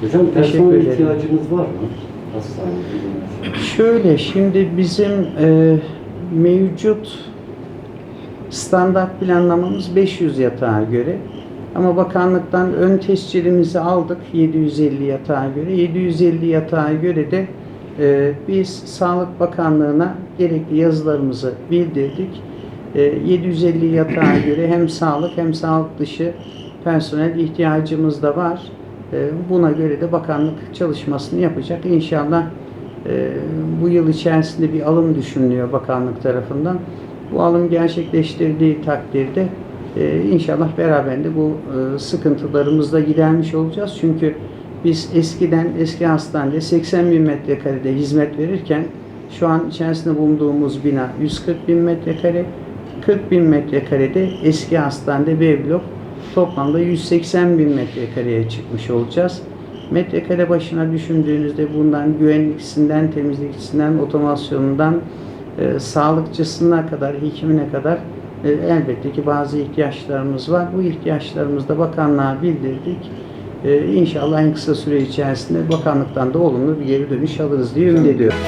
Hocam Teşekkür personel ihtiyacınız var mı? Hastanede. Şöyle şimdi bizim e, mevcut standart planlamamız 500 yatağa göre. Ama bakanlıktan ön tescilimizi aldık 750 yatağa göre. 750 yatağa göre de e, biz Sağlık Bakanlığı'na gerekli yazılarımızı bildirdik. E, 750 yatağa göre hem sağlık hem sağlık dışı personel ihtiyacımız da var. E, buna göre de bakanlık çalışmasını yapacak. İnşallah e, bu yıl içerisinde bir alım düşünülüyor bakanlık tarafından. Bu alım gerçekleştirdiği takdirde e, inşallah beraberinde bu e, sıkıntılarımızı da gidermiş olacağız. Çünkü biz eskiden eski hastanede 80 bin metrekarede hizmet verirken şu an içerisinde bulunduğumuz bina 140 bin metrekare 40 bin metrekarede eski hastanede B blok toplamda 180 bin metrekareye çıkmış olacağız. Metrekare başına düşündüğünüzde bundan güvenlikçisinden, temizlikçisinden, otomasyonundan, e, sağlıkçısına kadar, hekimine kadar e, elbette ki bazı ihtiyaçlarımız var. Bu ihtiyaçlarımızı da bakanlığa bildirdik. E, inşallah en kısa süre içerisinde bakanlıktan da olumlu bir geri dönüş alırız diye ümit ediyorum.